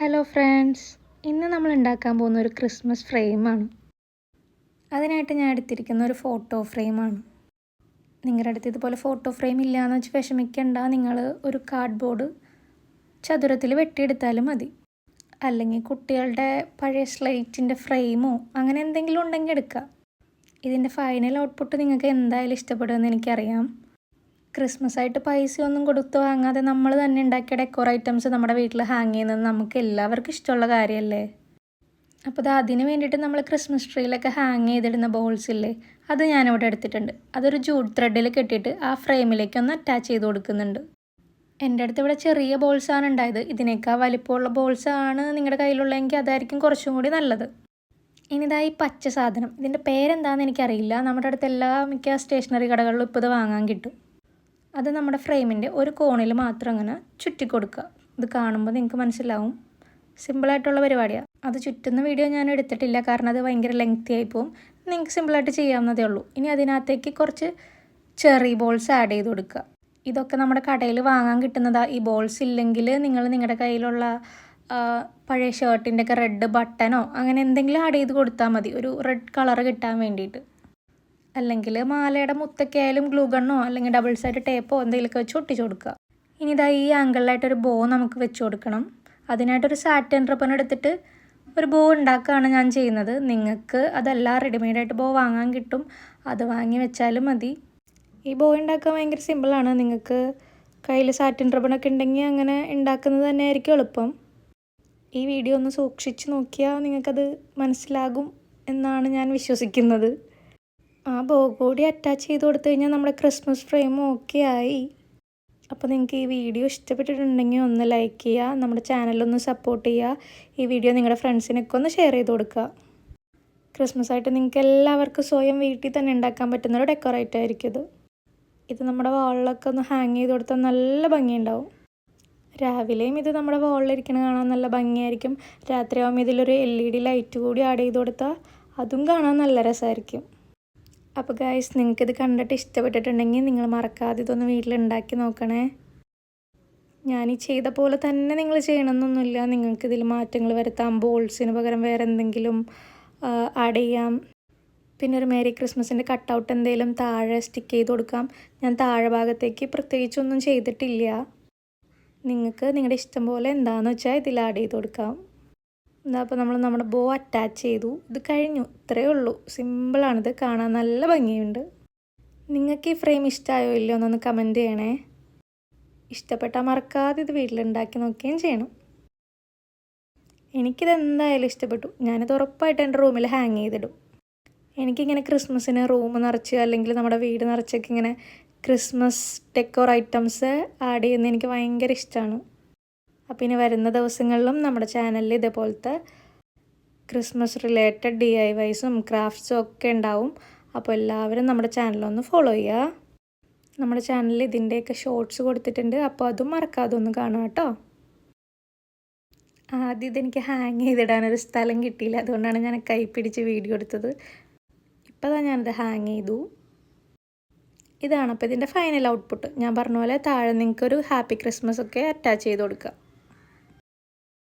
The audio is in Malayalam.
ഹലോ ഫ്രണ്ട്സ് ഇന്ന് നമ്മൾ ഉണ്ടാക്കാൻ പോകുന്ന ഒരു ക്രിസ്മസ് ഫ്രെയിമാണ് അതിനായിട്ട് ഞാൻ എടുത്തിരിക്കുന്ന ഒരു ഫോട്ടോ ഫ്രെയിമാണ് നിങ്ങളുടെ അടുത്ത് ഇതുപോലെ ഫോട്ടോ ഫ്രെയിം ഇല്ലയെന്ന് വെച്ച് വിഷമിക്കണ്ട. നിങ്ങൾ ഒരു കാർഡ്ബോർഡ് ചതുരത്തിൽ വെട്ടിയെടുത്താലും മതി. അല്ലെങ്കിൽ കുട്ടികളുടെ പഴയ സ്ലൈറ്റിന്റെ ഫ്രെയിമോ അങ്ങനെ എന്തെങ്കിലും ഉണ്ടെങ്കിൽ എടുക്കുക. ഇതിന്റെ ഫൈനൽ ഔട്ട്പുട്ട് നിങ്ങൾക്ക് എന്തായാലും ഇഷ്ടപ്പെടുമെന്ന് എനിക്കറിയാം. ക്രിസ്മസ് ആയിട്ട് പൈസ ഒന്നും കൊടുത്ത് വാങ്ങാതെ നമ്മൾ തന്നെ ഉണ്ടാക്കിയ ഡെക്കോർ ഐറ്റംസ് നമ്മുടെ വീട്ടിൽ ഹാങ് ചെയ്യുന്നത് നമുക്ക് എല്ലാവർക്കും ഇഷ്ടമുള്ള കാര്യമല്ലേ? അപ്പോൾ അത് അതിന് വേണ്ടിയിട്ട് നമ്മൾ ക്രിസ്മസ് ട്രീയിലൊക്കെ ഹാങ് ചെയ്തിടുന്ന ബോൾസ് ഇല്ലേ? അത് ഞാനിവിടെ എടുത്തിട്ടുണ്ട്. അതൊരു ജൂട്ട് ത്രെഡിൽ കെട്ടിയിട്ട് ആ ഫ്രെയിമിലേക്ക് ഒന്ന് അറ്റാച്ച് ചെയ്ത് കൊടുക്കുന്നുണ്ട്. എന്റെ അടുത്ത് ഇവിടെ ചെറിയ ബോൾസാണ് ഉണ്ടായത്. ഇതിനേക്കാൾ വലിപ്പമുള്ള ബോൾസാണ് നിങ്ങളുടെ കയ്യിലുള്ളതെങ്കിൽ അതായിരിക്കും കുറച്ചും കൂടി നല്ലത്. ഇനി ഇതാ ഈ പച്ച സാധനം. ഇതിന്റെ പേരെന്താണെന്ന് എനിക്കറിയില്ല. നമ്മുടെ അടുത്ത് എല്ലാ മിക്ക സ്റ്റേഷനറി കടകളിലും ഇപ്പോൾ ഇത് വാങ്ങാൻ കിട്ടും. അത് നമ്മുടെ ഫ്രെയിമിന്റെ ഒരു കോണിൽ മാത്രം അങ്ങനെ ചുറ്റി കൊടുക്കുക. ഇത് കാണുമ്പോൾ നിങ്ങൾക്ക് മനസ്സിലാവും. സിമ്പിളായിട്ടുള്ള പരിപാടിയാണ് അത് ചുറ്റുന്ന വീഡിയോ ഞാൻ എടുത്തിട്ടില്ല. കാരണം അത് ഭയങ്കര ലെങ്തി ആയി പോകും നിങ്ങൾക്ക് സിമ്പിളായിട്ട് ചെയ്യാവുന്നതേ ഉള്ളൂ. ഇനി അതിനകത്തേക്ക് കുറച്ച് ചെറി ബോൾസ് ആഡ് ചെയ്ത് കൊടുക്കുക. ഇതൊക്കെ നമ്മുടെ കടയിൽ വാങ്ങാൻ കിട്ടുന്നതാ. ഈ ബോൾസ് ഇല്ലെങ്കിൽ നിങ്ങൾ നിങ്ങളുടെ കയ്യിലുള്ള പഴയ ഷർട്ടിന്റെ ഒക്കെ റെഡ് ബട്ടനോ അങ്ങനെ എന്തെങ്കിലും ആഡ് ചെയ്ത് കൊടുത്താൽ മതി. ഒരു റെഡ് കളർ കിട്ടാൻ വേണ്ടിയിട്ട്. അല്ലെങ്കിൽ മാലയുടെ മുത്തൊക്കെ ആയാലും ഗ്ലൂ ഗണ്ണോ അല്ലെങ്കിൽ ഡബിൾ സൈഡ് ടേപ്പോ എന്തെങ്കിലുമൊക്കെ വെച്ച് ഒട്ടിച്ചു കൊടുക്കുക. ഇനി ഇതാ ഈ ആംഗിളിലായിട്ടൊരു ബോ നമുക്ക് വെച്ച് കൊടുക്കണം. അതിനായിട്ടൊരു സാറ്റൻ റിബൺ എടുത്തിട്ട് ഒരു ബോ ഉണ്ടാക്കുകയാണ് ഞാൻ ചെയ്യുന്നത്. നിങ്ങൾക്ക് അതല്ല റെഡിമെയ്ഡായിട്ട് ബോ വാങ്ങാൻ കിട്ടും. അത് വാങ്ങി വെച്ചാലും മതി. ഈ ബോ ഉണ്ടാക്കാൻ ഭയങ്കര സിമ്പിളാണ് നിങ്ങൾക്ക് കയ്യിൽ സാറ്റിൻ റബ്ബണൊക്കെ ഉണ്ടെങ്കിൽ അങ്ങനെ ഉണ്ടാക്കുന്നത് തന്നെ ആയിരിക്കും എളുപ്പം. ഈ വീഡിയോ ഒന്ന് സൂക്ഷിച്ച് നോക്കിയാൽ നിങ്ങൾക്കത് മനസ്സിലാകും എന്നാണ് ഞാൻ വിശ്വസിക്കുന്നത്. ആ ബോ കൂടി അറ്റാച്ച് ചെയ്ത് കൊടുത്തു കഴിഞ്ഞാൽ നമ്മുടെ ക്രിസ്മസ് ഫ്രെയിം ഓക്കെ ആയി. അപ്പോൾ നിങ്ങൾക്ക് ഈ വീഡിയോ ഇഷ്ടപ്പെട്ടിട്ടുണ്ടെങ്കിൽ ഒന്ന് ലൈക്ക് ചെയ്യുക നമ്മുടെ ചാനലൊന്ന് സപ്പോർട്ട് ചെയ്യുക ഈ വീഡിയോ നിങ്ങളുടെ ഫ്രണ്ട്സിനൊക്കെ ഒന്ന് ഷെയർ ചെയ്ത് കൊടുക്കുക. ക്രിസ്മസ് ആയിട്ട് നിങ്ങൾക്ക് എല്ലാവർക്കും സ്വയം വീട്ടിൽ തന്നെ ഉണ്ടാക്കാൻ പറ്റുന്നൊരു ഡെക്കറേറ്റ് ആയിരിക്കും ഇത്. ഇത് നമ്മുടെ വാളിലൊക്കെ ഒന്ന് ഹാങ് ചെയ്ത് കൊടുത്താൽ നല്ല ഭംഗിയുണ്ടാവും. രാവിലെയും ഇത് നമ്മുടെ വാളിലിരിക്കണ കാണാൻ നല്ല ഭംഗിയായിരിക്കും. രാത്രിയാകുമ്പോൾ ഇതിലൊരു എൽ ഇ ഡി ലൈറ്റ് കൂടി ആഡ് ചെയ്ത് കൊടുത്താൽ അതും കാണാൻ നല്ല രസമായിരിക്കും. അപ്പോൾ ഗായ്സ് നിങ്ങൾക്കിത് കണ്ടിട്ട് ഇഷ്ടപ്പെട്ടിട്ടുണ്ടെങ്കിൽ നിങ്ങൾ മറക്കാതെ ഇതൊന്ന് വീട്ടിലുണ്ടാക്കി നോക്കണേ. ഞാൻ ഈ ചെയ്ത പോലെ തന്നെ നിങ്ങൾ ചെയ്യണമെന്നൊന്നുമില്ല നിങ്ങൾക്ക് ഇതിൽ മാറ്റങ്ങൾ വരുത്താം. ബോൾസിന് പകരം വേറെ എന്തെങ്കിലും ആഡ് ചെയ്യാം. പിന്നെ ഒരു മേരി ക്രിസ്മസിന്റെ കട്ടൗട്ട് എന്തെങ്കിലും താഴെ സ്റ്റിക്ക് ചെയ്ത് കൊടുക്കാം. ഞാൻ താഴെ ഭാഗത്തേക്ക് പ്രത്യേകിച്ചൊന്നും ചെയ്തിട്ടില്ല. നിങ്ങൾക്ക് നിങ്ങളുടെ ഇഷ്ടം പോലെ എന്താണെന്ന് വെച്ചാൽ ഇതിൽ ആഡ് ചെയ്ത് കൊടുക്കാം. എന്താ അപ്പോൾ നമ്മൾ നമ്മുടെ ബോ അറ്റാച്ച് ചെയ്തു. ഇത് കഴിഞ്ഞു. ഇത്രയേ ഉള്ളൂ. സിമ്പിളാണിത് കാണാൻ നല്ല ഭംഗിയുണ്ട്. നിങ്ങൾക്ക് ഈ ഫ്രെയിം ഇഷ്ടമായോ ഇല്ലയോ എന്നൊന്ന് കമന്റ് ചെയ്യണേ. ഇഷ്ടപ്പെട്ടാൽ മറക്കാതെ ഇത് വീട്ടിലുണ്ടാക്കി നോക്കുകയും ചെയ്യണം. എനിക്കിത് എന്തായാലും ഇഷ്ടപ്പെട്ടു. ഞാനിത് ഉറപ്പായിട്ട് എന്റെ റൂമിൽ ഹാങ് ചെയ്തിടും. എനിക്കിങ്ങനെ ക്രിസ്മസിന് റൂം നിറച്ച് അല്ലെങ്കിൽ നമ്മുടെ വീട് നിറച്ചൊക്കെ ഇങ്ങനെ ക്രിസ്മസ് ഡെക്കോർ ഐറ്റംസ് ആഡ് ചെയ്യുന്നത് എനിക്ക് ഭയങ്കര ഇഷ്ടമാണ് അപ്പോൾ ഇനി വരുന്ന ദിവസങ്ങളിലും നമ്മുടെ ചാനലിൽ ഇതേപോലത്തെ ക്രിസ്മസ് റിലേറ്റഡ് ഡി ഐ വൈസും ക്രാഫ്റ്റ്സും ഒക്കെ ഉണ്ടാവും. അപ്പോൾ എല്ലാവരും നമ്മുടെ ചാനലൊന്ന് ഫോളോ ചെയ്യുക. നമ്മുടെ ചാനലിൽ ഇതിന്റെയൊക്കെ ഷോർട്സ് കൊടുത്തിട്ടുണ്ട്. അപ്പോൾ അതും മറക്കാതെ ഒന്ന് കാണുക കേട്ടോ. ആദ്യം ഇതെനിക്ക് ഹാങ് ചെയ്തിടാനൊരു സ്ഥലം കിട്ടിയില്ല. അതുകൊണ്ടാണ് ഞാൻ കൈ പിടിച്ച് വീഡിയോ എടുത്തത്. ഇപ്പോൾ തന്നെ ഞാനത് ഹാങ് ചെയ്തു. ഇതാണ് അപ്പോൾ ഇതിന്റെ ഫൈനൽ ഔട്ട്പുട്ട് ഞാൻ പറഞ്ഞ പോലെ താഴെ നിങ്ങൾക്കൊരു ഹാപ്പി ക്രിസ്മസ് ഒക്കെ അറ്റാച്ച് ചെയ്ത് കൊടുക്കുക.